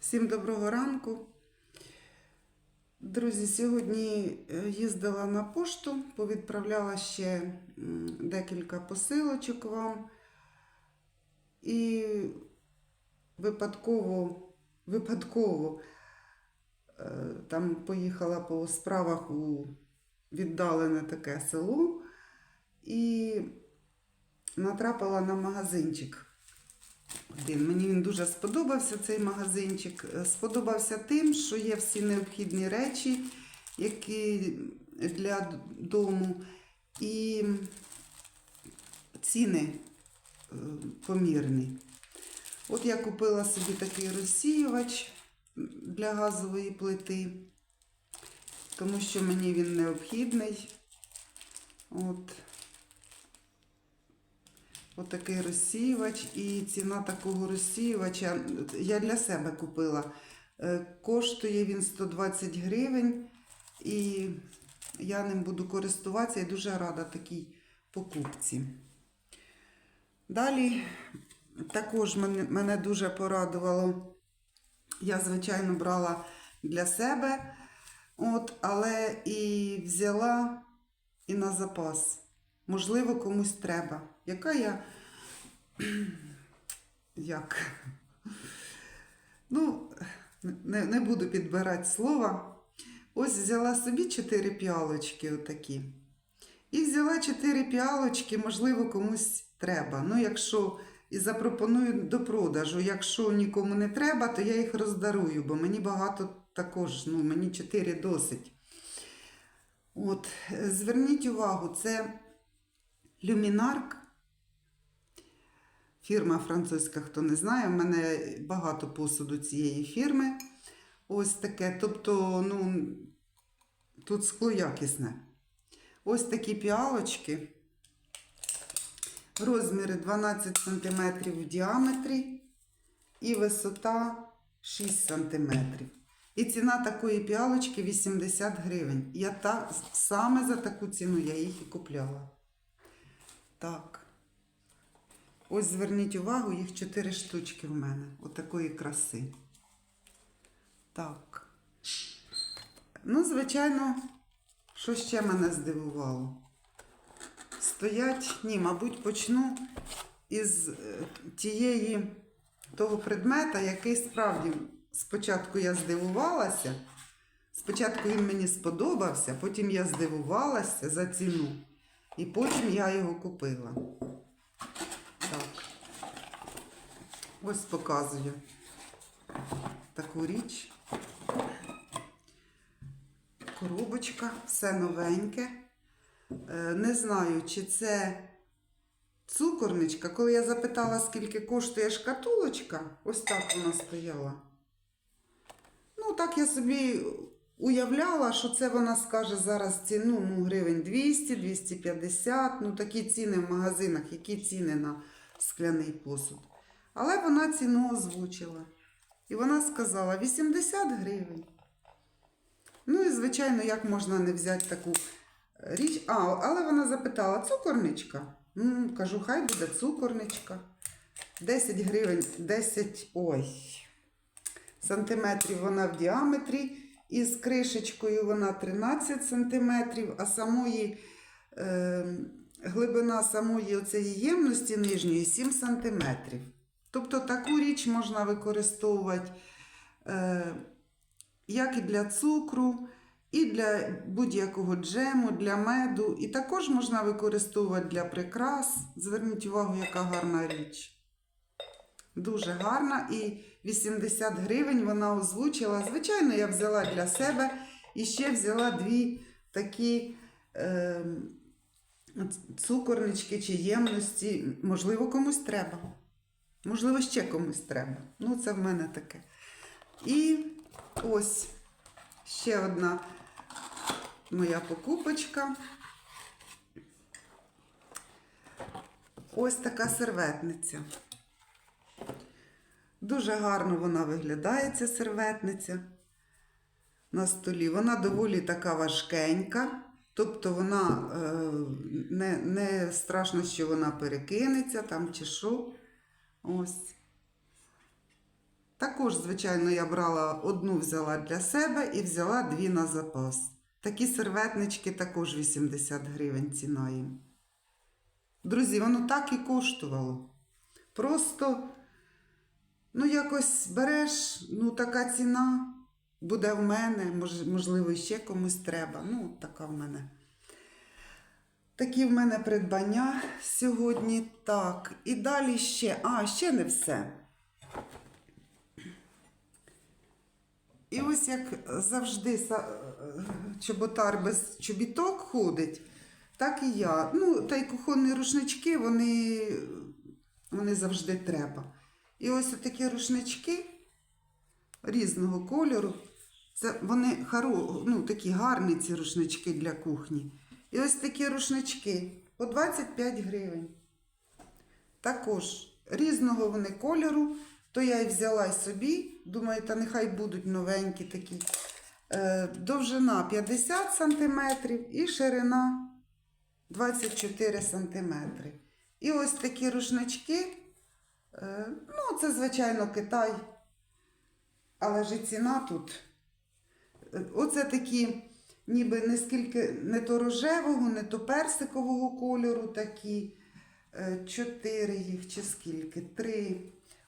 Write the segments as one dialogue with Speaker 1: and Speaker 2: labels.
Speaker 1: Всім доброго ранку. Друзі, сьогодні е, їздила на пошту, повідправляла ще декілька посилочок вам. І випадково, випадково е, там поїхала по справах у віддалене таке село і натрапила на магазинчик. Один. Мені він дуже сподобався цей магазинчик. Е, Сподобався тим, що є всі необхідні речі, які для дому, і ціни е, помірні. От я купила собі такий розсіювач для газової плити, тому що мені він необхідний. От. Отакий розсіювач, і ціна такого розсіювача я для себе купила. Е, Коштує він 120 гривень, і я ним буду користуватися і дуже рада такій покупці. Далі також мене, дуже порадувало. Я, звичайно, брала для себе, от, але і взяла і на запас. Можливо, комусь треба. Яка я. Як? Ну, не, не буду підбирати слова. Ось взяла собі чотири піалочки отакі. І взяла чотири піалочки, можливо, комусь треба. Ну, якщо і запропоную до продажу. Якщо нікому не треба, то я їх роздарую, бо мені багато також, ну, мені чотири досить. От, е, зверніть увагу, це Люмінарк. Фірма французька, хто не знає, в мене багато посуду цієї фірми. Ось таке. Тобто, ну, тут скло якісне. Ось такі піалочки. Розміри 12 см в діаметрі і висота 6 см. І ціна такої піалочки 80 гривень. Я та, саме за таку ціну я їх і купляла. Так. Ось зверніть увагу, їх 4 штучки в мене. Отакої краси. Так. Ну, звичайно, що ще мене здивувало? Стоять, ні, мабуть, почну із е, тієї того предмета, який справді спочатку я здивувалася. Спочатку він мені сподобався, потім я здивувалася за ціну. І потім я його купила. Так. Ось показую таку річ. Коробочка, все новеньке. Е, Не знаю, чи це цукорничка. Коли я запитала, скільки коштує шкатулочка, ось так вона стояла. Ну, так я собі уявляла, що це вона скаже зараз ціну ну, гривень 200, 250, ну такі ціни в магазинах, які ціни на скляний посуд. Але вона ціну озвучила. І вона сказала 80 гривень. Ну і, звичайно, як можна не взяти таку річ. А, але вона запитала, цукорничка? Ну, кажу, хай буде цукорничка. 10 гривень, 10, ой, сантиметрів вона в діаметрі. І з кришечкою вона 13 сантиметрів, а самої е, глибина самої оцеї ємності нижньої 7 сантиметрів. Тобто таку річ можна використовувати е, як і для цукру, і для будь-якого джему, для меду. І також можна використовувати для прикрас. Зверніть увагу, яка гарна річ. Дуже гарна і 80 гривень вона озвучила. Звичайно, я взяла для себе і ще взяла дві такі е, цукорнички чи ємності. Можливо, комусь треба. Можливо, ще комусь треба. Ну, це в мене таке. І ось ще одна моя покупочка. Ось така серветниця. Дуже гарно вона виглядає, ця серветниця на столі. Вона доволі така важкенька, тобто вона е, не, не страшно, що вона перекинеться там чи що. Ось. Також, звичайно, я брала одну взяла для себе і взяла дві на запас. Такі серветнички також 80 гривень ціна їм. Друзі, воно так і коштувало. Просто, ну, якось береш, ну, така ціна буде в мене, можливо, ще комусь треба. Ну, така в мене. Такі в мене придбання сьогодні. Так, і далі ще. А, ще не все. І ось як завжди чоботар без чобіток ходить, так і я. Ну, та й кухонні рушнички, вони, вони завжди треба. І ось такі рушнички різного кольору. Це вони харо, ну, такі гарні ці рушнички для кухні. І ось такі рушнички по 25 гривень. Також різного вони кольору, то я і взяла собі. Думаю, та нехай будуть новенькі такі. Е, довжина 50 см і ширина 24 см. І ось такі рушнички. Е, ну, це, звичайно, Китай. Але ж ціна тут. Оце такі, ніби не скільки не то рожевого, не то персикового кольору такі. Е, Чотири їх чи скільки? Три.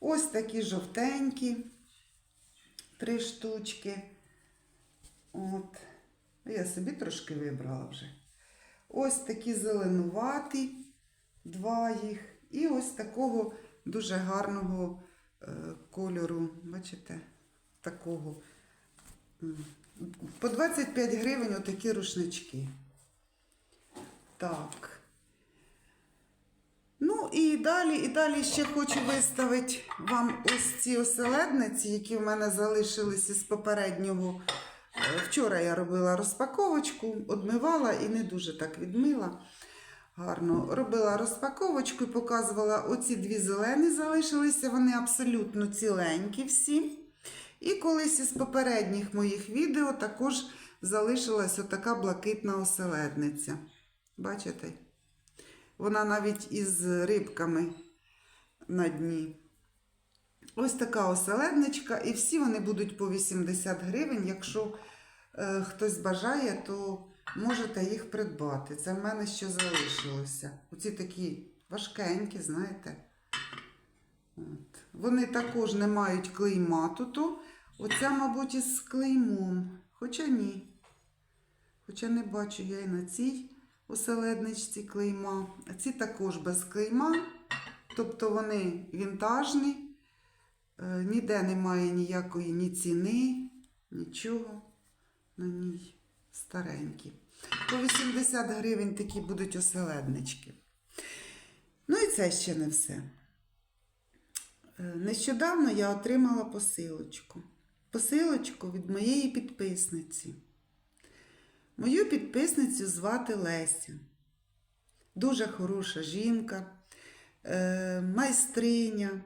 Speaker 1: Ось такі жовтенькі. Три штучки. От. Я собі трошки вибрала вже. Ось такі зеленуваті, два їх. І ось такого дуже гарного е, кольору. Бачите? Такого. По 25 гривень отакі рушнички. Так. Ну і далі, і далі ще хочу виставити вам ось ці оселедниці, які в мене залишились із попереднього. Е, Вчора я робила розпаковочку, одмивала і не дуже так відмила. Гарно робила розпаковочку і показувала оці дві зелені залишилися, вони абсолютно ціленькі всі. І колись із попередніх моїх відео також залишилась отака блакитна оселедниця. Бачите? Вона навіть із рибками на дні. Ось така оселедничка, і всі вони будуть по 80 гривень. Якщо е, хтось бажає, то можете їх придбати. Це в мене ще залишилося. Оці такі важкенькі, знаєте. От. Вони також не мають клейма тут. Оця, мабуть, із клеймом. Хоча ні. Хоча не бачу я і на цій оселедничці клейма. А ці також без клейма. Тобто вони вінтажні. Е, Ніде немає ніякої ні ціни, нічого на ній старенькі. По 80 гривень такі будуть оселеднички. Ну і це ще не все. Е, Нещодавно я отримала посилочку. Посилочку від моєї підписниці. Мою підписницю звати Леся. Дуже хороша жінка, е, майстриня.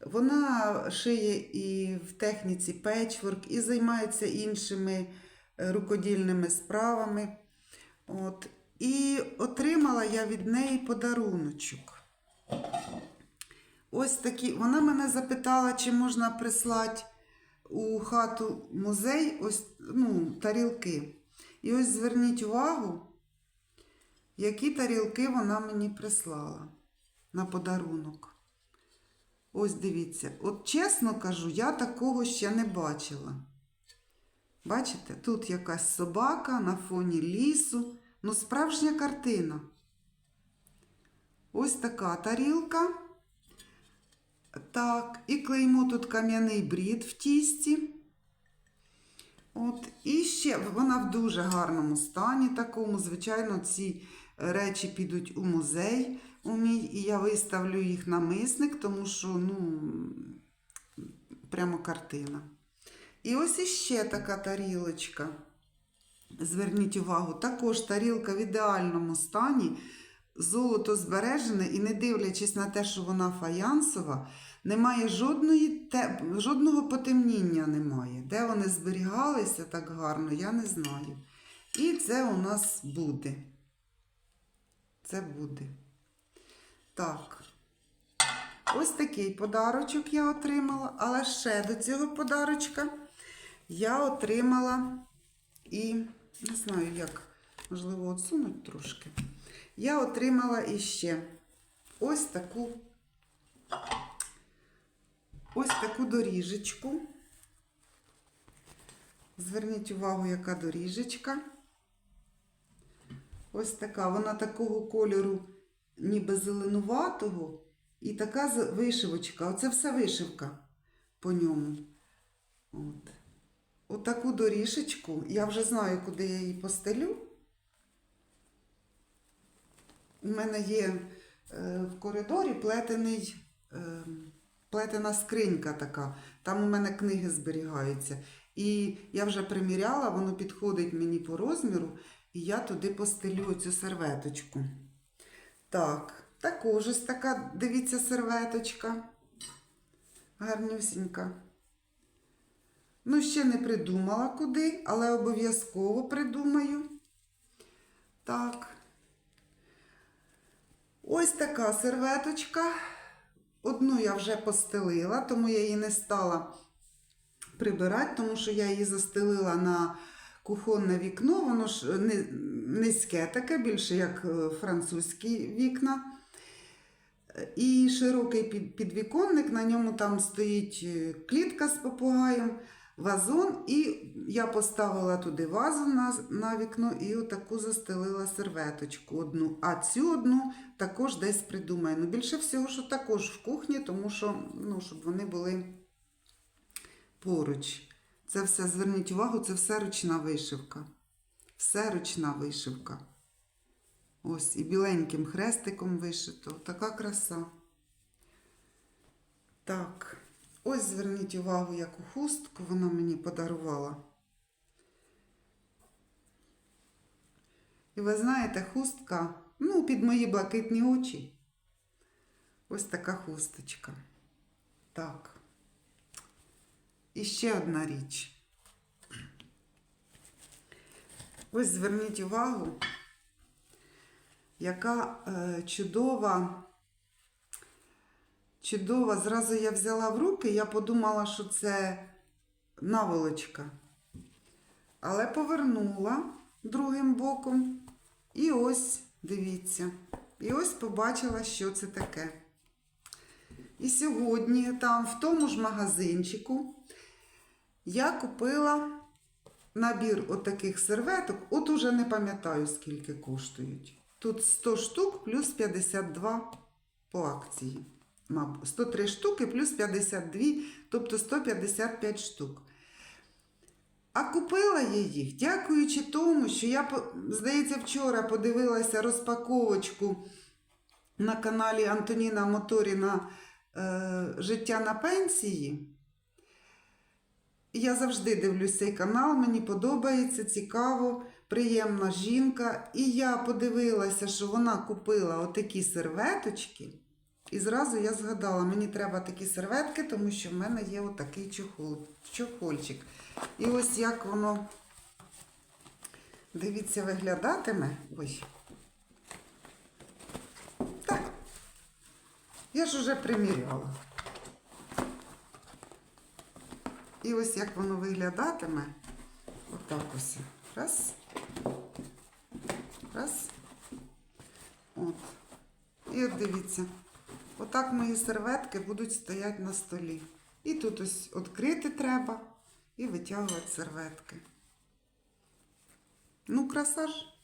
Speaker 1: Вона шиє і в техніці печворк, і займається іншими е, рукодільними справами. От. І отримала я від неї подаруночок. Ось такі. Вона мене запитала, чи можна прислати у хату музей ось ну, тарілки. І ось зверніть увагу, які тарілки вона мені прислала на подарунок. Ось дивіться, от чесно кажу, я такого ще не бачила. Бачите, тут якась собака на фоні лісу. Ну, справжня картина. Ось така тарілка. Так, і клеймо тут кам'яний брід в тісті. От, і ще вона в дуже гарному стані такому. Звичайно, ці речі підуть у музей у мій, і я виставлю їх на мисник, тому що, ну, прямо картина. І ось іще така тарілочка. Зверніть увагу, також тарілка в ідеальному стані, золото збережене, і не дивлячись на те, що вона фаянсова, немає жодної те, жодного потемніння немає. Де вони зберігалися так гарно, я не знаю. І це у нас буде. Це буде. Так. Ось такий подарочок я отримала, але ще до цього подарочка я отримала і не знаю як, можливо, отсунуть трошки. Я отримала іще ось таку ось таку доріжечку. Зверніть увагу, яка доріжечка. Ось така, вона такого кольору, ніби зеленуватого, і така вишивочка. Оце все вишивка по ньому. От. Отаку доріжечку. Я вже знаю, куди я її постелю. У мене є е, в коридорі плетений, е, плетена скринька така. Там у мене книги зберігаються. І я вже приміряла, воно підходить мені по розміру, і я туди постелю цю серветочку. Так, також ось така, дивіться, серветочка. Гарнюсінька. Ну, ще не придумала куди, але обов'язково придумаю. Так. Ось така серветочка. Одну я вже постелила, тому я її не стала прибирати, тому що я її застелила на кухонне вікно. Воно ж низьке таке, більше як е, французькі вікна. І широкий підвіконник, на ньому там стоїть е, клітка з попугаєм, вазон, і я поставила туди вазу на, на вікно і отаку застелила серветочку одну. А цю одну також десь придумаю. Ну, більше всього, що також в кухні, тому що, ну, щоб вони були поруч. Це все, зверніть увагу, це все ручна вишивка. Все ручна вишивка. Ось і біленьким хрестиком вишито. Така краса. Так, ось зверніть увагу, яку хустку вона мені подарувала. І ви знаєте, хустка, ну, під мої блакитні очі. Ось така хусточка. Так. І ще одна річ. Ось зверніть увагу, яка е, чудова, чудова. Зразу я взяла в руки, я подумала, що це наволочка. Але повернула другим боком. І ось, дивіться, і ось побачила, що це таке. І сьогодні там, в тому ж магазинчику, я купила набір отаких серветок. От уже не пам'ятаю, скільки коштують. Тут 100 штук плюс 52 по акції. Мабуть, 103 штуки плюс 52, тобто 155 штук. А купила я їх, дякуючи тому, що я, здається, вчора подивилася розпаковочку на каналі Антоніна Моторіна е, Життя на пенсії. Я завжди дивлюсь цей канал, мені подобається, цікаво, приємна жінка. І я подивилася, що вона купила отакі серветочки. І зразу я згадала, мені треба такі серветки, тому що в мене є отакий чохол, чохольчик. І ось як воно, дивіться, виглядатиме. Ой. Так. Я ж уже приміряла. І ось як воно виглядатиме. Отак ось. Раз. Раз. От. І от дивіться. Отак мої серветки будуть стояти на столі. І тут ось відкрити треба і витягувати серветки. Ну, краса ж.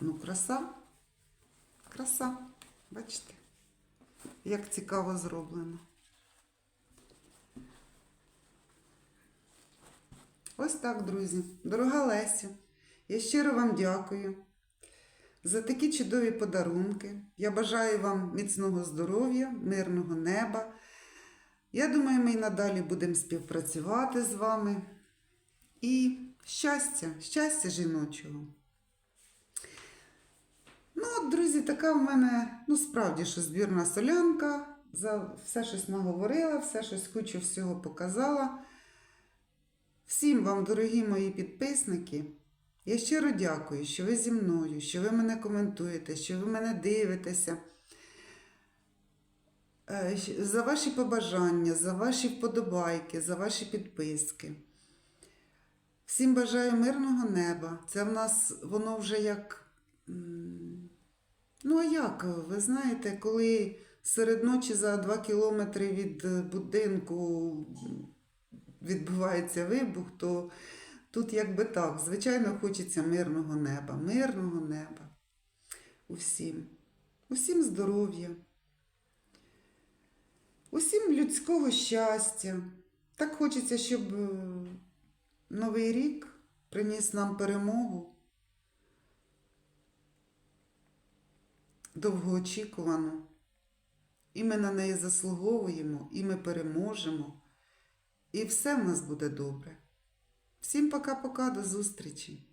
Speaker 1: Ну, краса. Краса. Бачите? Як цікаво зроблено. Ось так, друзі. Дорога Лесю, я щиро вам дякую за такі чудові подарунки. Я бажаю вам міцного здоров'я, мирного неба. Я думаю, ми і надалі будемо співпрацювати з вами. І щастя, щастя жіночого. Ну, от, друзі, така в мене, ну, справді, що збірна солянка. За все щось наговорила, все щось кучу всього показала. Всім вам, дорогі мої підписники, я щиро дякую, що ви зі мною, що ви мене коментуєте, що ви мене дивитеся. е, за ваші побажання, за ваші вподобайки, за ваші підписки. Всім бажаю мирного неба. Це в нас воно вже як. Ну, а як? Ви знаєте, коли серед ночі за два кілометри від е, будинку відбувається вибух, то тут якби так. Звичайно, хочеться мирного неба, мирного неба. Усім. Усім здоров'я. Усім людського щастя. Так хочеться, щоб е, Новий рік приніс нам перемогу. Довгоочікувану. І ми на неї заслуговуємо, і ми переможемо. І все в нас буде добре. Всім пока-пока, до зустрічі!